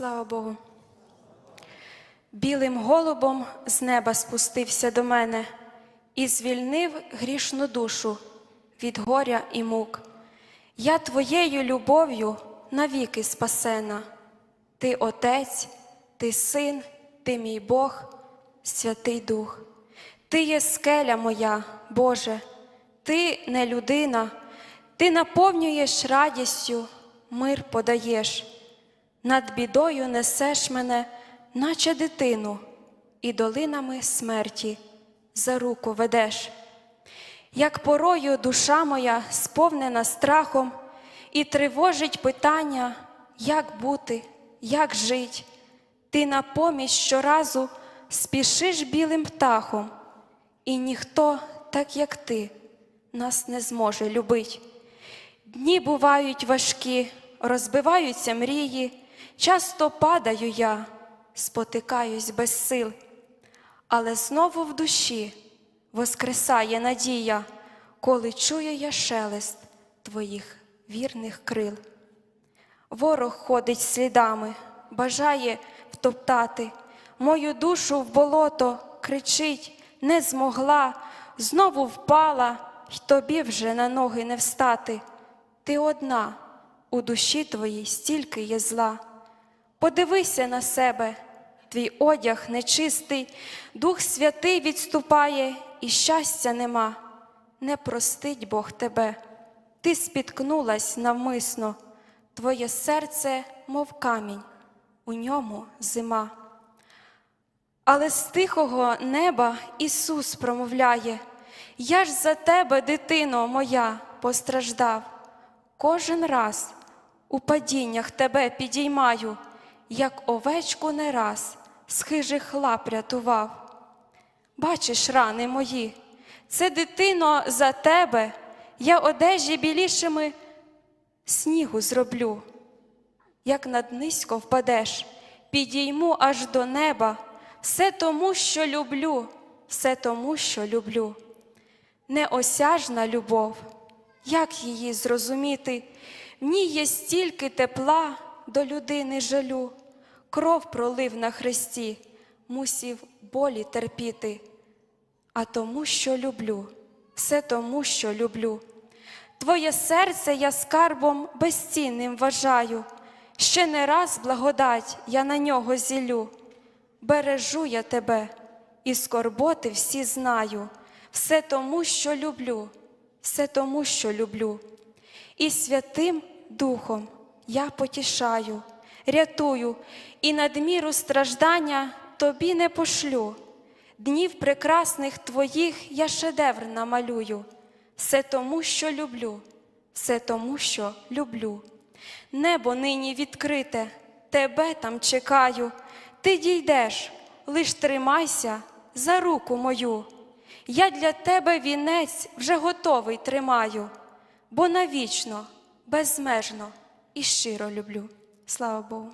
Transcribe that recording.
Слава Богу. Білим голубом з неба спустився до мене і звільнив грішну душу від горя і мук. Я твоєю любов'ю навіки спасена. Ти Отець, ти син, ти мій Бог, Святий Дух. Ти є скеля моя, Боже, ти не людина, ти наповнюєш радістю, мир подаєш. Над бідою несеш мене, наче дитину, і долинами смерті за руку ведеш. Як порою душа моя сповнена страхом і тривожить питання, як бути, як жить, ти на поміч щоразу спішиш білим птахом, і ніхто, так як ти, нас не зможе любить. Дні бувають важкі, розбиваються мрії, часто падаю я, спотикаюсь без сил, але знову в душі воскресає надія, коли чую я шелест твоїх вірних крил. Ворог ходить слідами, бажає втоптати, мою душу в болото кричить, не змогла, знову впала, й тобі вже на ноги не встати. Ти одна, у душі твоїй стільки є зла. Подивися на себе, твій одяг нечистий, Дух Святий відступає, і щастя нема. Не простить Бог тебе, ти спіткнулась навмисно, твоє серце, мов камінь, у ньому зима. Але з тихого неба Ісус промовляє: Я ж за тебе, дитино моя, постраждав. Кожен раз у падіннях тебе підіймаю, як овечку не раз з хижих лап рятував. Бачиш, рани мої, це дитино за тебе, я одежі білішими снігу зроблю. Як над низько впадеш, підійму аж до неба, все тому, що люблю, все тому, що люблю. Неосяжна любов, як її зрозуміти? В ній є стільки тепла до людини жалю, кров пролив на хресті, мусів болі терпіти. А тому, що люблю, все тому, що люблю. Твоє серце я скарбом безцінним вважаю, ще не раз благодать я на нього зілю. Бережу я тебе, і скорботи всі знаю, все тому, що люблю, все тому, що люблю. І Святим Духом я потішаю, рятую, і надміру страждання тобі не пошлю. Днів прекрасних твоїх я шедевр намалюю, все тому, що люблю, все тому, що люблю. Небо нині відкрите, тебе там чекаю, ти дійдеш, лиш тримайся за руку мою. Я для тебе вінець вже готовий тримаю, бо навічно, безмежно і щиро люблю. Слава Богу.